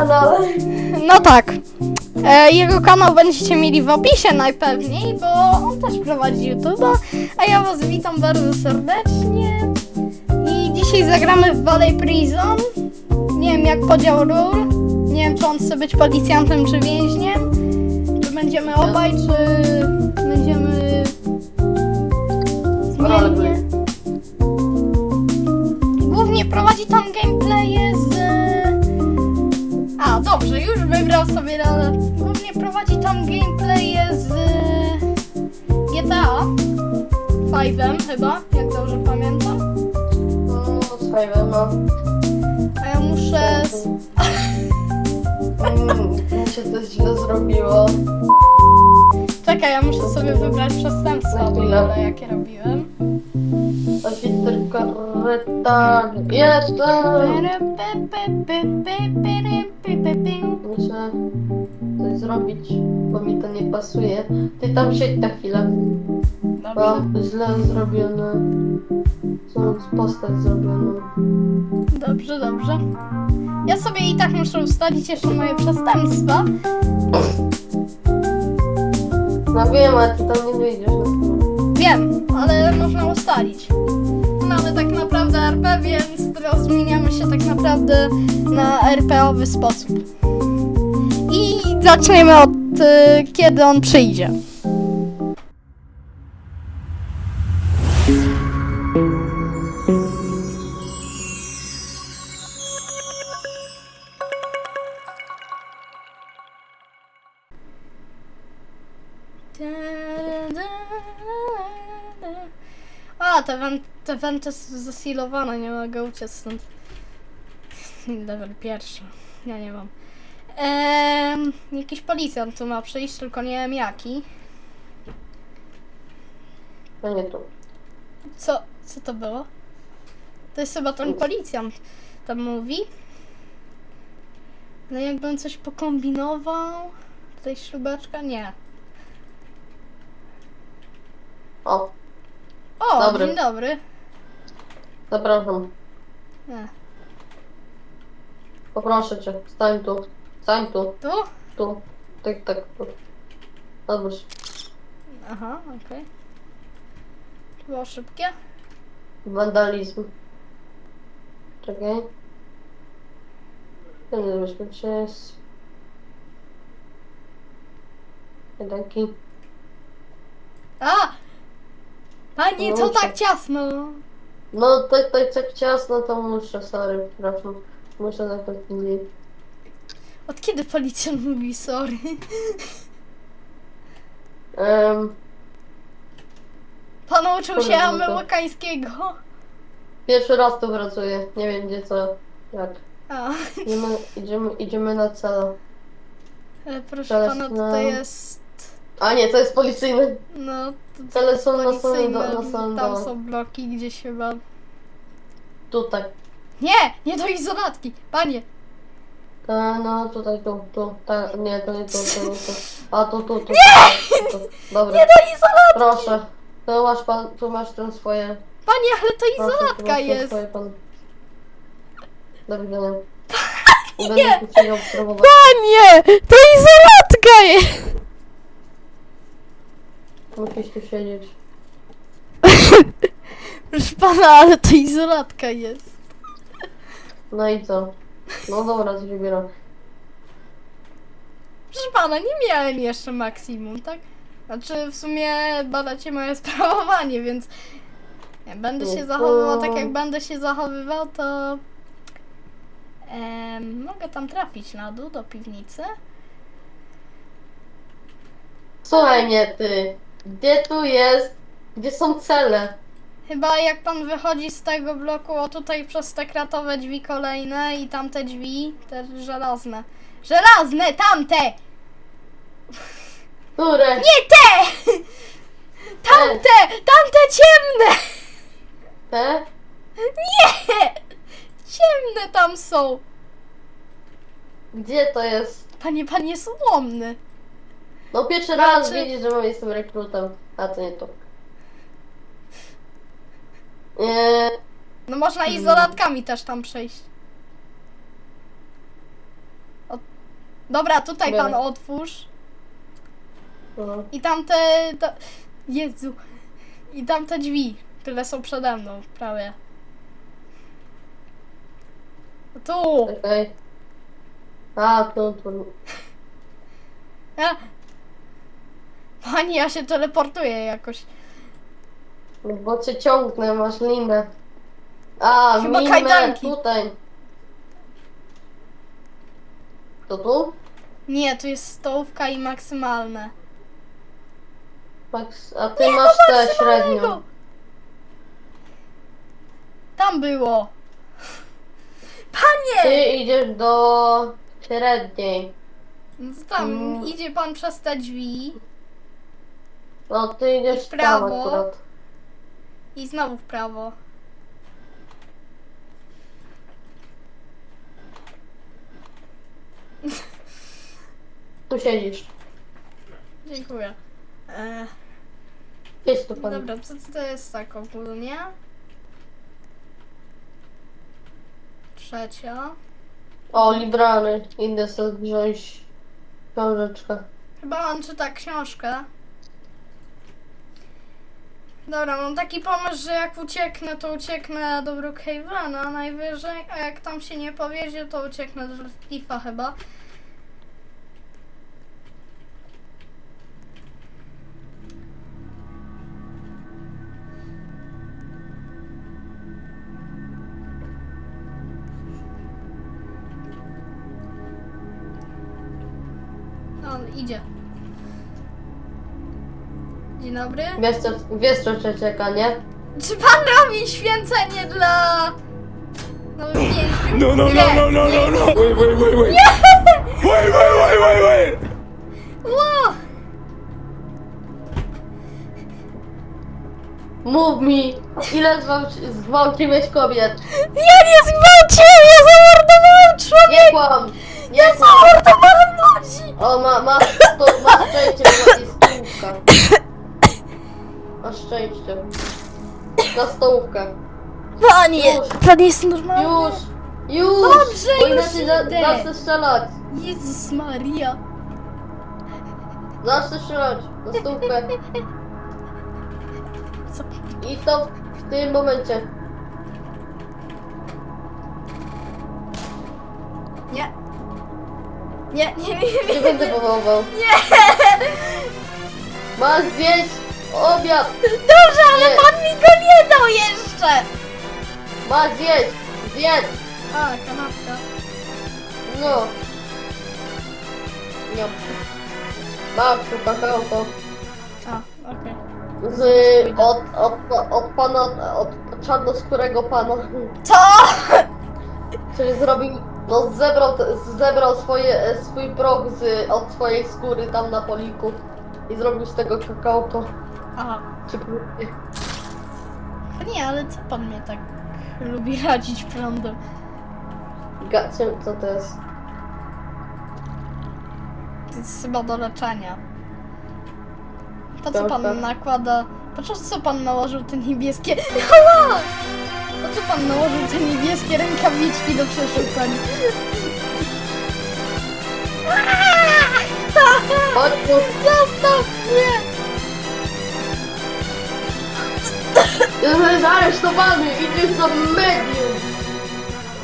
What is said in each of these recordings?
kanale. No tak. E, jego kanał będziecie mieli w opisie najpewniej, bo on też prowadzi YouTube'a. A ja was witam bardzo serdecznie. I dzisiaj zagramy w Valley Prison. Nie wiem jak podział ról. Nie wiem czy on chce być policjantem czy więźniem. Czy będziemy obaj, czy będziemy zmiennie. Głównie prowadzi tam gameplaye z... Dobrze, już wybrał sobie rolę. Głównie prowadzi tam gameplaye z GTA 5 chyba, jak dobrze pamiętam. No, słuchaj, no. A ja muszę... z- Mm, Mi się to źle zrobiło. Czekaj, ja muszę sobie wybrać przestępstwa jakie robiłem. Oficer kareta. Jestem! Muszę coś zrobić, bo mi to nie pasuje. Ty tam siedź na chwilę. Dobrze, Bo źle zrobione. Są postać zrobiona. dobrze, dobrze. Ja sobie i tak muszę ustalić jeszcze moje przestępstwa. No wiem, ale ty tam nie wyjdziesz. Wiem, ale można ustalić. Mamy tak naprawdę RP, więc teraz zmieniamy się tak naprawdę na RP-owy sposób. I zaczniemy od y, kiedy on przyjdzie. A, te, wen- te wenty są zasilowane, nie mogę uciec stąd. Level pierwszy. Ja nie mam. Jakiś policjant tu ma przyjść, tylko nie wiem jaki. No nie tu. Co, co to było? To jest chyba ten policjant, tam mówi. No jakbym coś pokombinował. Tutaj śrubeczka? Nie. O, O, Dobry. dzień dobry. zapraszam. E, Poproszę cię, stań tu. Stań tu, tu? tu. Tak, tak, tu. Odwróć. Aha, okej. To było szybkie. Wandalizm. Czekaj. Nie zabezpieczyć jest. Jedynki. A! Panie, co Muszę. tak ciasno? No tak, tak, tak ciasno to muszę, sorry, przepraszam. Muszę najpierw później. Od kiedy policjant mówi sorry? Um, Pan uczył się Kurde, no to- amerykańskiego. pierwszy raz tu pracuję, nie wiem gdzie co, jak. A, Idziemy, idziemy, idziemy na cel. ale proszę Teraz pana, na- tutaj jest... A nie, to jest policyjny. No, to Cele są na samym, do, na samym tam dole. są bloki gdzieś chyba... Tutaj. Nie, nie do izolatki, panie. E, no tutaj, tu, tu, tak, nie, to nie tu, to nie tu. A tu, tu, tu. Nie! Tu. Dobra, Nie do izolatki! proszę. Tu masz pan, tu masz ten swoje. Panie, ale to Proszę, tu izolatka ten jest. swoje pan. Do widzenia. Nie będę tu cię obserwować. Panie, to izolatka jest. Musisz tu siedzieć. Proszę pana, ale to izolatka jest. No i co? No dobra, coś wybieram. Proszę pana, nie miałem jeszcze maksimum, tak? Znaczy, w sumie badacie moje sprawowanie, więc jak będę się Mhm. zachowywał tak, jak będę się zachowywał, to em, mogę tam trafić na dół do piwnicy. Słuchaj mnie ty. Gdzie tu jest? Gdzie są cele? Chyba jak pan wychodzi z tego bloku, o tutaj przez te kratowe drzwi kolejne i tamte drzwi, te żelazne. Żelazne, tamte! Które? Nie te! Tamte! Tamte ciemne! Te? Nie! Ciemne tam są! Gdzie to jest? Panie, pan jest ułomny. No pierwszy raz Znaczy- widzisz, że jestem rekrutem. A to nie to. Nie. No można izolatkami też tam przejść. O Dobra, tutaj pan otwórz. No. I tamte... To... Jezu. I tamte drzwi, które są przede mną, prawie. Tu! Czekaj. A, tu, tu. A. Pani, ja się teleportuję jakoś. Bo cię ciągnę, masz linę. A, Chyba kajdanki. tutaj. To tu? Nie, tu jest stołówka i maksymalne. Max, a ty masz tę średnią. Tam było. Ty Panie! idziesz do średniej. No to tam Mm. idzie pan przez te drzwi No, ty idziesz w tam prawo. akurat. i znowu w prawo. Tu siedzisz. Dziękuję. E, Jest tu pan. dobra, co to jest tak ogólnie? Trzecia. O, librany. Idę sobie wziąć książeczkę. Chyba on czyta książkę. Dobra, mam taki pomysł, że jak ucieknę, to ucieknę do Brookhavena najwyżej, a jak tam się nie powiedzie, to ucieknę do Cliffa chyba. On idzie. Dzień dobry. Wiesz co, wiesz co cię czeka, nie? Czy pan robi święcenie dla... No? No, no, no, no, no, nie. no, no. Wait, wait, wait, wait. Wait, wait, wait, wait, wait. Ło! Mów mi, ile zgwałci- zgwałciłeś kobiet? Ja nie zgwałciłem, ja zamordowałem człowieka! Nie kłam! Nie Ja kłam! zamordowałem ludzi! O, ma, masz, to, masz szczęście, jest stołówka. Masz szczęście. Na stołówkę. Panie, Już. jest normalny. Już! Już! Dobrze, Bo już inaczej za- idę. zacznę strzelać. Jezus Maria. Zacznę strzelać na stołówkę. Co? I to w tym momencie. Nie. Nie, nie, nie, nie. Nie będę powoływał. Nie! Masz zjeść obiad! Dobrze, ale Nie. pan mi go nie dał jeszcze! Masz zjeść! Zjedz! A, kanapka. No. Nie. Masz tu kakałko. A, okej. Z, od, od, od pana, od czarnoskórego pana, Co? który zrobił, no zebrał, te- zebrał swoje, swój proch z, od swojej skóry tam na poliku i zrobił z tego kakałko. Aha. Nie, ale co pan mnie tak lubi radzić prądem? Gacie, co to jest? To jest chyba do leczenia. Po co Dobra. pan nakłada... Po co- pan nałożył te niebieskie... Ała! Po co pan nałożył te niebieskie rękawiczki do przeszukań? Chodź tu, Zostaw mnie! Jesteś aresztowany, idziesz do medium.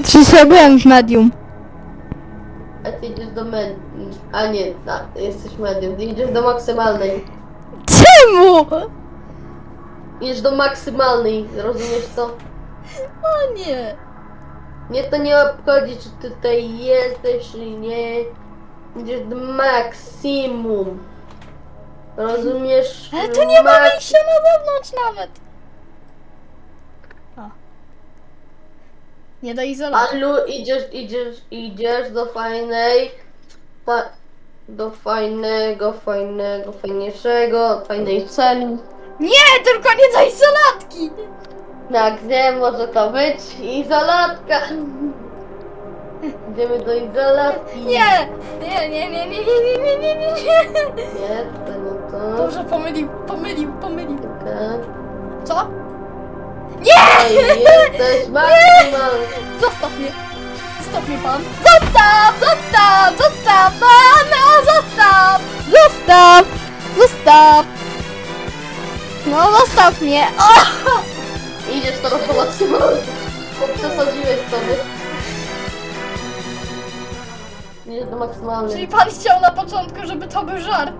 Czy się byłem w medium? A ty idziesz do medium, a nie, a, jesteś medium, ty idziesz do maksymalnej. Czemu? Idziesz do maksymalnej, rozumiesz to? O nie! Mnie to nie obchodzi, czy ty tutaj jesteś, czy nie. Idziesz do maksimum. Rozumiesz? Ale tu nie ma Mak- wyjścia na zewnątrz nawet! Nie do izolacji. Alu, idziesz, idziesz, idziesz do fajnej, fa, do fajnego, fajnego, fajniejszego, fajnej celi. Nie, tylko nie do izolatki! Na gdzie może to być? Izolatka. Idziemy do izolatki. Nie! Nie, nie, nie, nie, nie, nie, nie, nie, nie, nie. Nie, to nie to. Dobrze, pomylił, pomylił, pomylił. Okej. Co? Nie! Jesteś maksymalny. Zostaw mnie! Zostaw mnie pan! Zostaw! Zostaw! Zostaw! No, no, zostaw! Zostaw! Zostaw! No, zostaw mnie! O! Idziesz do maksymalnie. Bo przesadziłeś sobie. Idziesz do maksymalnej. Czyli pan chciał na początku, żeby to był żart.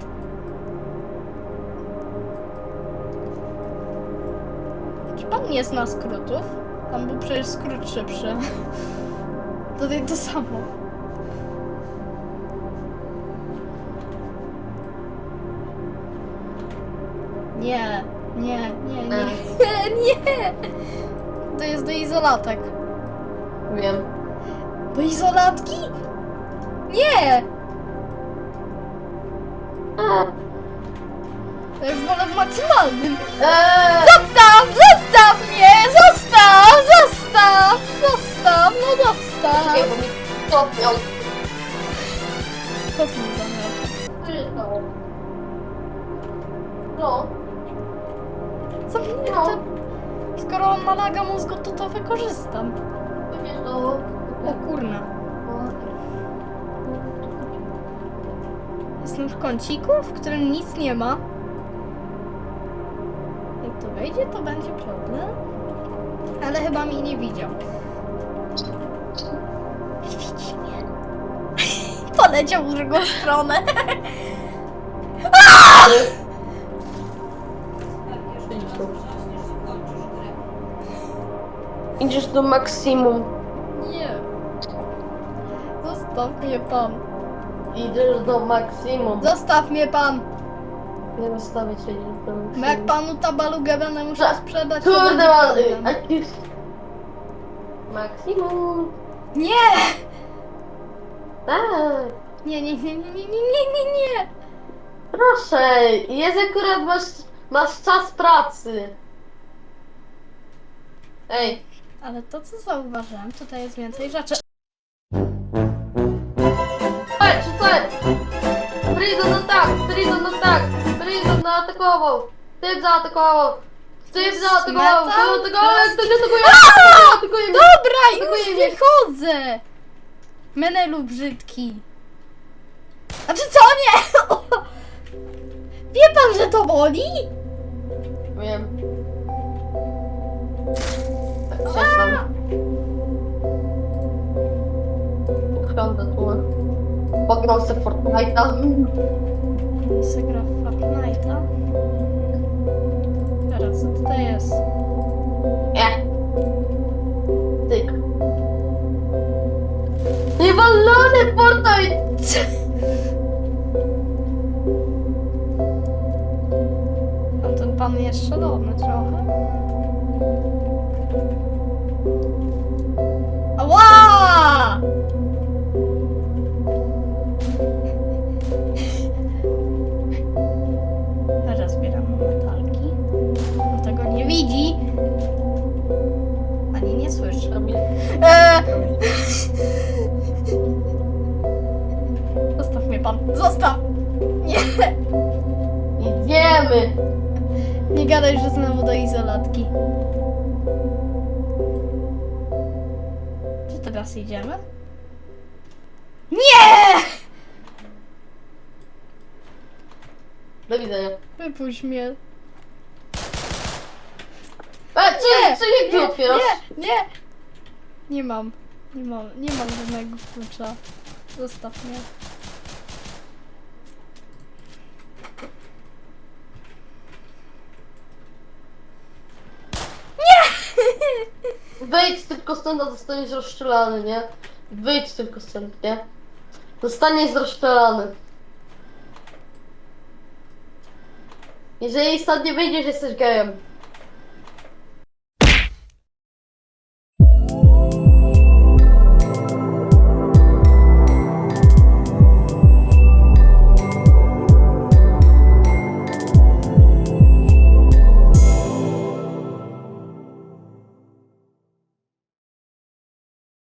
Pan nie zna skrótów? Tam był przecież skrót szybszy. Tutaj to samo. Nie, nie, nie, nie, nie. To jest do izolatek. Wiem. Do izolatki? Nie! Ja już wolę w maksymalnym. Eee. Zostaw! Zostaw mnie! Zostaw! Zostaw! Zostaw! No zostaw! Czekaj, bo mi stopnią. Co tu mi zamiata? Co się stało? No. Co mnie to... Skoro on ma laga mózgu, to to wykorzystam. Co się stało? O kurna. Jestem w kąciku, w którym nic nie ma. Wejdzie, to będzie problem. Ale chyba mnie nie widział. Widzi mnie. Poleciał w drugą stronę. Idziesz tu. Idziesz do maksimum. Nie. Zostaw mnie pan. Idziesz do maksimum. Zostaw mnie pan. Nie cię idziesz do maksimum. Bo jak panu tabalugę będę musiał sprzedać, to Kurde, będzie ma... problem. Maksimum. Nie! Tak. Nie, nie, nie, nie, nie, nie, nie, nie, nie. Proszę, jest akurat masz, masz czas pracy. Ej, Ale to co zauważyłem, tutaj jest więcej rzeczy. Zaatakował, typ zaatakował, typ zaatakował, Metal? zaatakował, ktoś atakuje, ktoś atakuje mnie. Dobra, już mnie. wychodzę! Menelu brzydki. A czy co nie? Wie pan, że to boli? Wiem. Tak, siadam. Usiądę tu. Pogram sobie Fortnite'a. Kiedy mi się gra w Fortnite'a. Nie że znowu do izolatki. Czy teraz idziemy? Nie! Do widzenia. Wypuść mnie. E, czy, czy jak ty otwierasz? Nie, nie! Nie mam. Nie mam, nie mam żadnego klucza. Zostaw mnie. Wyjdź tylko stąd, a zostaniesz rozstrzelany, nie? Wyjdź tylko stąd, nie? Zostaniesz rozstrzelany. Jeżeli stąd nie wyjdziesz, jesteś gejem.